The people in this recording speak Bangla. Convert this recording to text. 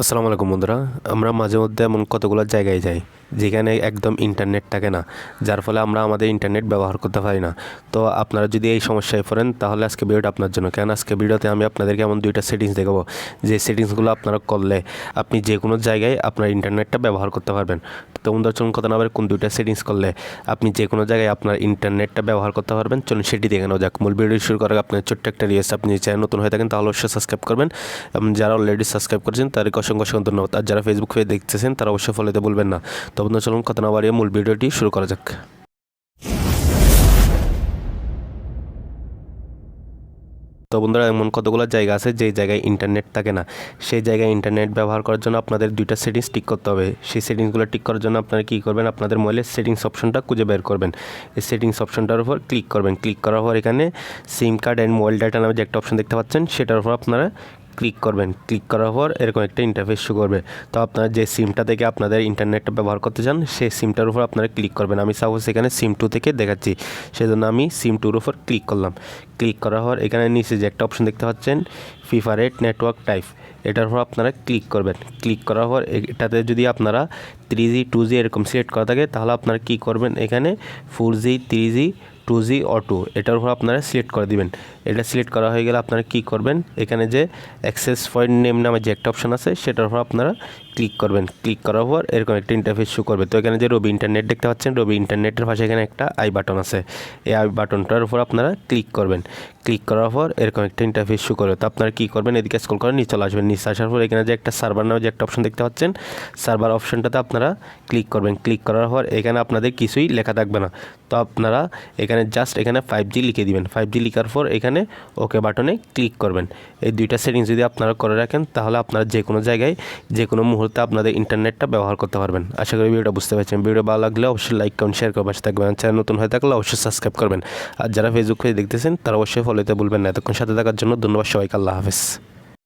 আসসালামু আলাইকুম বন্ধুরা, আমরা মাঝে মধ্যে এমন কতগুলো জায়গায় যাই যেখানে একদম ইন্টারনেট থাকে না, যার ফলে আমরা আমাদের ইন্টারনেট ব্যবহার করতে পারি না। তো আপনারা যদি এই সমস্যায় পড়েন, তাহলে আজকে ভিডিওটা আপনার জন্য। কেন আজকে ভিডিওতে আমি আপনাদেরকে এমন দুইটা সেটিংস দেখাবো, যে সেটিংসগুলো আপনারা করলে আপনি যে কোনো জায়গায় আপনার ইন্টারনেটটা ব্যবহার করতে পারবেন। তো বন্ধুরা, চলুন কথা না কোন দুইটা সেটিংস করলে আপনি যে কোনো জায়গায় আপনার ইন্টারনেটটা ব্যবহার করতে পারবেন। চলুন সেটি দেখে নেওয়া যাক। মূল ভিডিও শুরু করার আপনার ছোট্ট একটা রিয়েস আপনি চ্যানেল নতুন হয়ে থাকেন, তাহলে অবশ্যই সাবস্ক্রাইব করবেন। এবং যারা অলরেডি সাবস্ক্রাইব করেছেন, তাদেরকে অসংখ্য অসংখ্য ধন্যবাদ। আর যারা ফেসবুক পেয়ে দেখতেছেন, তারা অবশ্যই ফলোতে বলবেন না। তো বন্ধুরা, চলুন কথা না বাড়িয়ে মূল ভিডিওটি শুরু করা যাক। তো বন্ধুরা, এমন কতগুলো জায়গা আছে যেই জায়গায় ইন্টারনেট থাকে না? সেই জায়গায় ইন্টারনেট ব্যবহার করার জন্য আপনাদের দুইটা সেটিংস ঠিক করতে হবে। সেই সেটিংসগুলো ঠিক করার জন্য আপনারা কী করবেন? আপনাদের মোবাইলের সেটিংস অপশনটা খুঁজে বের করবেন। এই সেটিংস অপশনটার উপর ক্লিক করবেন। ক্লিক করার পর এখানে SIM card and mobile data নামে যে একটা অপশন দেখতে পাচ্ছেন, সেটার উপর আপনারা ক্লিক করবেন। ক্লিক করার পর এরকম একটা ইন্টারফেস শো করবে। তো আপনারা যে সিমটা থেকে আপনাদের ইন্টারনেটটা ব্যবহার করতে চান, সেই সিমটার উপর আপনারা ক্লিক করবেন। আমি সাপোজ এখানে সিম টু থেকে দেখাচ্ছি। সেজন্য আমি সিম টুর উপর ক্লিক করলাম। ক্লিক করার পর এখানে নিচে যে একটা অপশন দেখতে পাচ্ছেন ফিফারেট নেটওয়ার্ক টাইপ এটার উপর আপনারা ক্লিক করবেন। ক্লিক করার পর এটাতে যদি আপনারা থ্রি জি টু জি এরকম সিলেক্ট করা থাকে, তাহলে আপনারা কী করবেন? এখানে four G three G two G auto এটার উপর আপনারা সিলেক্ট করে দিবেন। এটা সিলেক্ট করা হয়ে গেলে আপনারা কী করবেন? এখানে যে অ্যাক্সেস পয়েন্ট নেম নামে যে একটা অপশন আছে, সেটার উপর আপনারা ক্লিক করবেন। ক্লিক করার পর এরকম একটা ইন্টারফেস শো করবে। তো এখানে যে রবি ইন্টারনেট দেখতে পাচ্ছেন রবি ইন্টারনেটের পাশে এখানে একটা আই বাটন আছে। এই আই বাটনটার উপর আপনারা ক্লিক করবেন। ক্লিক করার পর এরকম একটা ইন্টারফেস শো করবে। তো আপনারা কী করবেন? এদিকে স্কল করে নিচে চলে আসবেন। নিচে আসার পর এখানে যে একটা সার্ভার নামে যে একটা অপশন দেখতে পাচ্ছেন সার্ভার অপশনটাতে আপনারা ক্লিক করবেন। ক্লিক করার পর এখানে আপনাদের কিছুই লেখা থাকবে না। তো আপনারা এখানে জাস্ট এখানে ফাইভ জি লিখে দিবেন। ফাইভ জি লিখার পর এখানে ওকে বাটনে ক্লিক করবেন। এই দুইটা সেটিংস যদি আপনারা করে রাখেন, তাহলে আপনারা যে কোনো জায়গায়, যে কোনো মুহূর্তে আপনাদের ইন্টারনেটটা ব্যবহার করতে পারবেন। আশা করি ভিডিওটা বুঝতে পারছেন। ভিডিও ভালো লাগলে অবশ্যই লাইক কমেন্ট শেয়ার করে পাশে থাকবেন। চ্যানেল নতুন হয়ে থাকলে অবশ্যই সাবস্ক্রাইব করবেন। আর যারা ফেসবুক পেজে দেখতেছেন, তারা অবশ্যই ফলোতে বলবেন না। এতক্ষণ সাথে থাকার জন্য ধন্যবাদ সবাইকে। আল্লাহ হাফেজ।